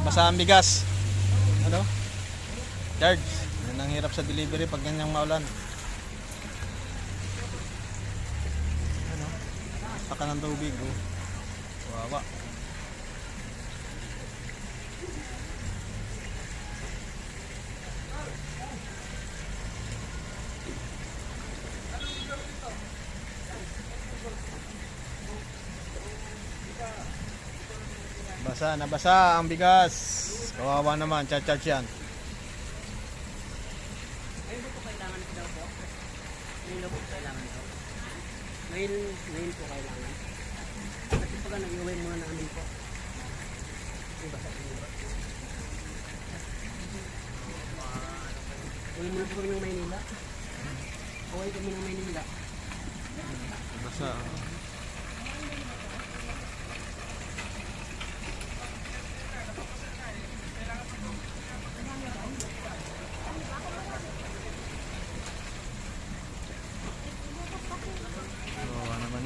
Nabasa ang bigas. Ano? Charge. Yan ang hirap sa delivery pag ganyang maulan. Ano? Saka ng tubig. Oh. Wawa. Basa, nabasa ang bigas. Kawawa naman, charge yan. Ngayon po kailangan ko daw po. Ngayon po kailangan ko. Ngayon, ngayon po kailangan. Kasi pag nag-iway muna namin po. Diba sa inyo? Uwi muna po kami ng Maynila. Uwi kami ng Maynila. Basa. Kawawa naman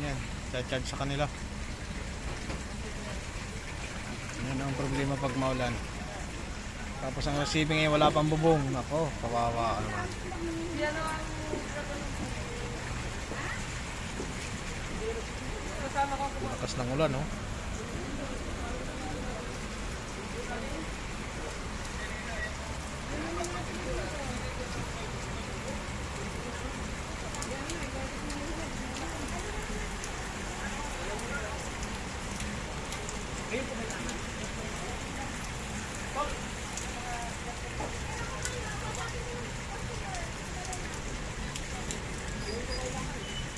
yan. Charge sa kanila. Yan ang problema pag maulan. Tapos ang receiving ay wala pang bubong. Nako, kawawa naman. Lakas ng ulan, no? biết